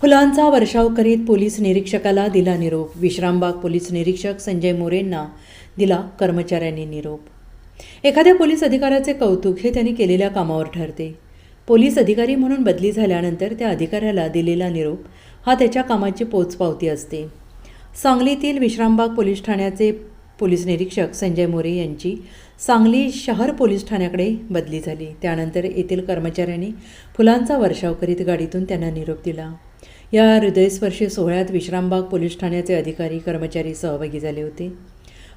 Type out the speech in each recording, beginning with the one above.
फुलांचा वर्षाव करीत पोलीस निरीक्षकाला दिला निरोप. विश्रामबाग पोलीस निरीक्षक संजय मोरेंना दिला कर्मचाऱ्यांनी निरोप. एखाद्या पोलीस अधिकाऱ्याचे कौतुक हे त्यांनी केलेल्या कामावर ठरते. पोलीस अधिकारी म्हणून बदली झाल्यानंतर त्या अधिकाऱ्याला दिलेला निरोप हा त्याच्या कामाची पोचपावती असते. सांगलीतील विश्रामबाग पोलीस ठाण्याचे पोलीस निरीक्षक संजय मोरे यांची सांगली शहर पोलीस ठाण्याकडे बदली झाली. त्यानंतर येथील कर्मचाऱ्यांनी फुलांचा वर्षाव करीत गाडीतून त्यांना निरोप दिला. या हृदयस्पर्शी सोहळ्यात विश्रामबाग पोलीस ठाण्याचे अधिकारी कर्मचारी सहभागी झाले होते.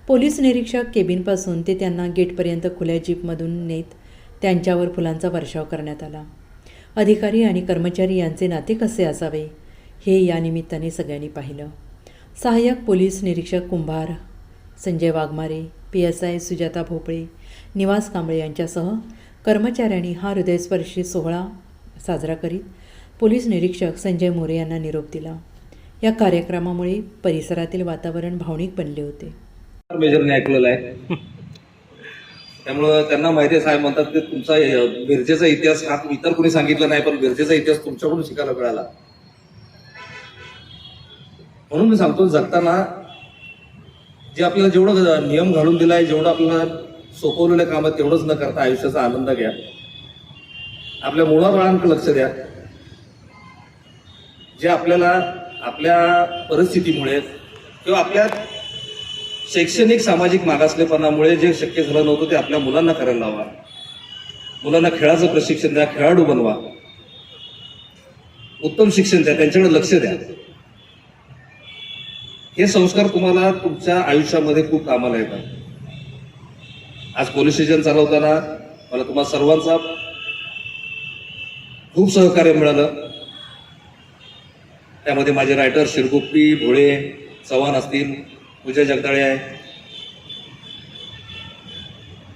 पोलीस निरीक्षक केबिनपासून ते त्यांना गेटपर्यंत खुल्या जीपमधून नेत त्यांच्यावर फुलांचा वर्षाव करण्यात आला. अधिकारी आणि कर्मचारी यांचे नाते कसे असावे हे या निमित्ताने सगळ्यांनी पाहिलं. सहाय्यक पोलीस निरीक्षक Kumbhar Sanjay Waghmare P S I Sujata Bhopale Nivas Kamble यांच्यासह कर्मचाऱ्यांनी हा हृदयस्पर्शी सोहळा साजरा करीत पोलीस निरीक्षक संजय मोरे यांना निरोप दिला. या कार्यक्रमामुळे परिसरातील वातावरण भावनिक बनले होते. मेजरने ऐकलेलं आहे. त्यामुळं त्यांना माहिती आहे साहेब म्हणतात की तुमचा बिरजेचा मिरजेचा इतिहास हा इतर कोणी सांगितलं नाही पण मिरजेचा इतिहास तुमच्याकडून शिकायला मिळाला. म्हणून मी सांगतो जगताना जे आपल्याला जेवढं नियम घालून दिलाय जेवढं आपल्याला सोपवलेलं काम आहे तेवढंच न करता आयुष्याचा आनंद घ्या. आपल्या मुळाबाळांकडे लक्ष द्या. जे आपल्याला आपल्या परिस्थितीमुळे किंवा आपल्या शैक्षणिक सामाजिक मागासलेपणामुळे जे शक्य झालं नव्हतं ते आपल्या मुलांना करायला लावा. मुलांना खेळाचं प्रशिक्षण द्या खेळाडू बनवा. उत्तम शिक्षण द्या त्यांच्याकडे लक्ष द्या. हे संस्कार तुम्हाला तुमच्या आयुष्यामध्ये खूप कामाला येतात. आज पोलीस स्टेशन चालवताना मला तुम्हाला सर्वांचा खूप सहकार्य मिळालं. त्यामध्ये माझे रायटर शिरगुप्पी भोळे चव्हाण असतील पूजा जगदाळे आहे.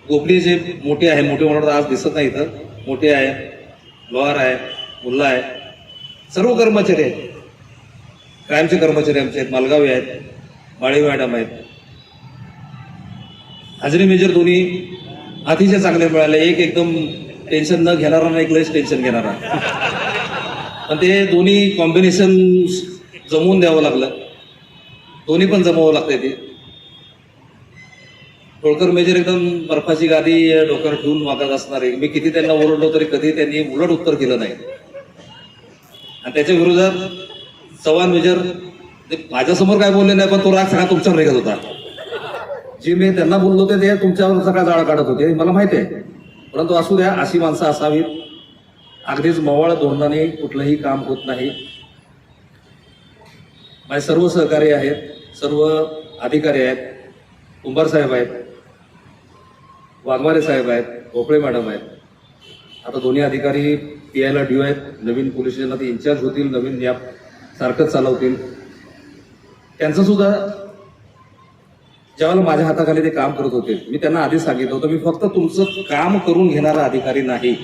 गोपली जे मोठे आहे मोठे म्हणून आज दिसत नाही इथं. मोठे आहे लोहार आहे मुल्ला आहे. सर्व कर्मचारी आहेत. कायमचे कर्मचारी आमचे आहेत मालगावी आहेत माळी मॅडम आहेत. हाजरी मेजर दोन्ही अतिशय चांगले मिळाले. एक एकदम टेन्शन न घेणारा आणि एक लयच टेन्शन घेणारा. पण ते दोन्ही कॉम्बिनेशन जमवून द्यावं लागलं. दोन्ही पण जमावं लागतंय ते. होळकर मेजर एकदम बर्फाची गादी डोक्यावर ठेवून वागत असणार. आहे मी किती त्यांना ओरडलो तरी कधी त्यांनी उलट उत्तर केलं नाही. आणि त्याच्या विरोधात चव्हाण मेजर ते माझ्यासमोर काय बोलले नाही पण तो राग सगळा तुमच्यावर निघत होता. जे मी त्यांना बोललो होते ते तुमच्यावर सगळा जाळा काढत होते. मला माहिती आहे. परंतु असू द्या अशी माणसं असावीत. अगदीच मवाळ धोरणाने कुठलंही काम होत नाही. माझे सर्व सहकारी आहेत सर्व अधिकारी आहेत कुंभार साहेब आहेत वाघमारे साहेब आहेत भोपळे मॅडम आहेत. आता दोन्ही अधिकारी पी आयला ड्यू आहेत नवीन पोलीस स्टेशनला ते इन्चार्ज होतील नवीन या सारखंच चालवतील. त्यांचं सुद्धा ज्यावेळेला माझ्या हाताखाली ते काम करत होते मी त्यांना आधी सांगितलं होतं मी फक्त तुमचं काम करून घेणारा अधिकारी नाही.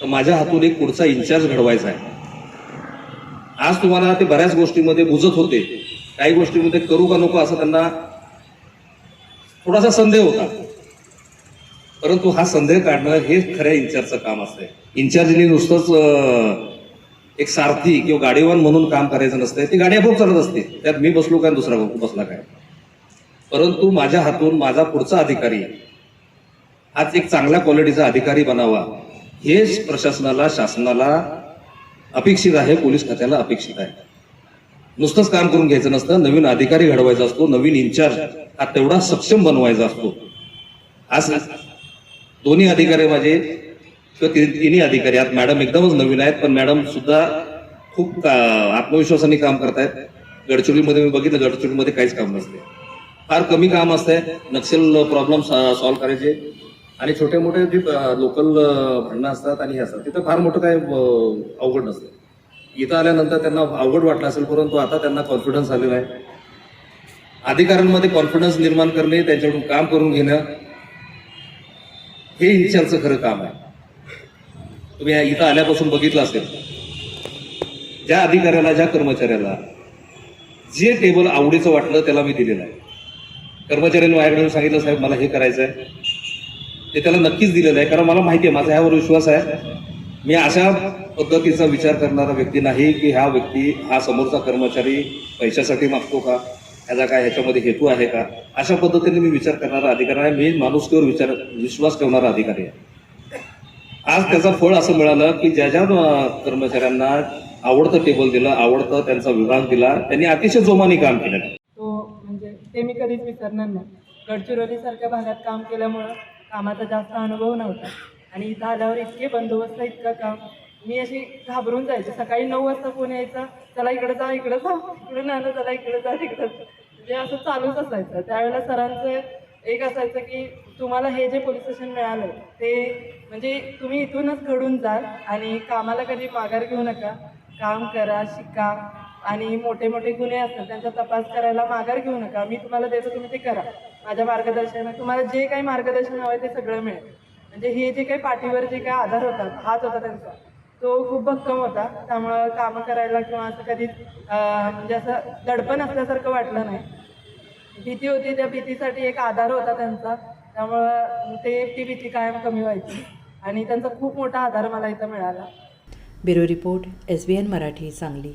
तर माझ्या हातून एक पुढचा इन्चार्ज घडवायचा आहे. आज तुम्हाला ते बऱ्याच गोष्टीमध्ये बुजत होते. काही गोष्टीमध्ये करू का नको असं त्यांना थोडासा संदेह होता. परंतु हा संदेह काढणं हे खऱ्या इन्चार्जचं काम असतंय. इन्चार्जनी नुसतंच एक सारथी किंवा गाडीवान म्हणून काम करायचं नसतंय. ती गाडी आपोआप चालत असते. त्यात मी बसलो काय दुसरा बसला काय? परंतु माझ्या हातून माझा पुढचा अधिकारी आज एक चांगल्या क्वालिटीचा अधिकारी बनावा. हेच प्रशासनाला शासनाला अपेक्षित आहे पोलीस खात्याला अपेक्षित आहे. नुसतंच काम करून घ्यायचं नसतं नवीन अधिकारी घडवायचा असतो नवीन इन्चार्ज हा तेवढा सक्षम बनवायचा असतो. आज दोन्ही अधिकारी माझे किंवा ति- तिन्ही अधिकारी आहेत मॅडम एकदमच नवीन आहेत पण मॅडम सुद्धा खूप का- आत्मविश्वासाने काम करतायत. गडचिरोलीमध्ये मी बघितलं गडचिरोलीमध्ये काहीच काम नसते. फार कमी काम असतंय नक्षल प्रॉब्लेम सॉल्व्ह करायचे. आणि छोटे मोठे जे लोकल भांडणं असतात आणि हे असतात तिथं फार मोठं काय अवघड नसतं. इथं आल्यानंतर त्यांना अवघड वाटलं असेल परंतु आता त्यांना कॉन्फिडन्स आलेला आहे. अधिकाऱ्यांमध्ये कॉन्फिडन्स निर्माण करणे त्यांच्याकडून काम करून घेणं हे इन्चार्जचं खरं काम आहे. तुम्ही या इथं आल्यापासून बघितलं असेल ज्या अधिकाऱ्याला ज्या कर्मचाऱ्याला जे टेबल आवडीचं वाटलं त्याला मी दिलेलं आहे. कर्मचाऱ्यांनी माझ्याकडून सांगितलं साहेब मला हे करायचं आहे ते त्याला नक्कीच दिलेलं आहे. कारण मला माहिती आहे माझा ह्यावर विश्वास आहे. मी अशा पद्धतीचा विचार करणारा व्यक्ती नाही की हा व्यक्ती हा समोरचा कर्मचारी पैशासाठी मागतो का? ह्याचा काय ह्याच्यामध्ये हेतू आहे का? अशा पद्धतीने मी विचार करणारा अधिकारी आहे. मी माणुसकीवर विचार विश्वास ठेवणारा अधिकारी आहे. आज त्याचा फळ असं मिळालं की ज्या ज्या कर्मचाऱ्यांना आवडतं टेबल दिलं आवडतं त्यांचा विभाग दिला त्यांनी अतिशय जोमाने काम केलं. तो म्हणजे ते मी कधीच विसरणार नाही. गडचिरोलीसारख्या भागात काम केल्यामुळं कामाचा जास्त अनुभव नव्हता. आणि इथं आल्यावर इतके बंदोबस्त इतकं काम? मी अशी घाबरून जायचे. सकाळी नऊ वाजता फोन यायचा. चला इकडं जा इकडं जा. इकडं नाही चला इकडं जा तिकडं म्हणजे असं चालूच असायचं. त्यावेळेला सरांचं एक असायचं की तुम्हाला हे जे पोलीस स्टेशन मिळालं ते म्हणजे तुम्ही इथूनच घडून जाल आणि कामाला कधी माघार घेऊ नका. काम करा शिका. आणि मोठे मोठे गुन्हे असतात त्यांचा तपास करायला माघार घेऊ नका. मी तुम्हाला देतो तुम्ही ते करा. माझ्या मार्गदर्शनात तुम्हाला जे काही मार्गदर्शन हवं आहे ते सगळं मिळेल. म्हणजे हे जे काही पाठीवर जे काही आधार होता हात होता त्यांचा तो खूप भक्कम होता. त्यामुळं कामं करायला किंवा असं कधीच म्हणजे असं दडपण असल्यासारखं वाटलं नाही. भीती होती त्या भीतीसाठी एक आधार होता त्यांचा. त्यामुळं ते ती भीती कायम कमी व्हायची. आणि त्यांचा खूप मोठा आधार मला इथं मिळाला. Bureau report S B N Marathi Sangli.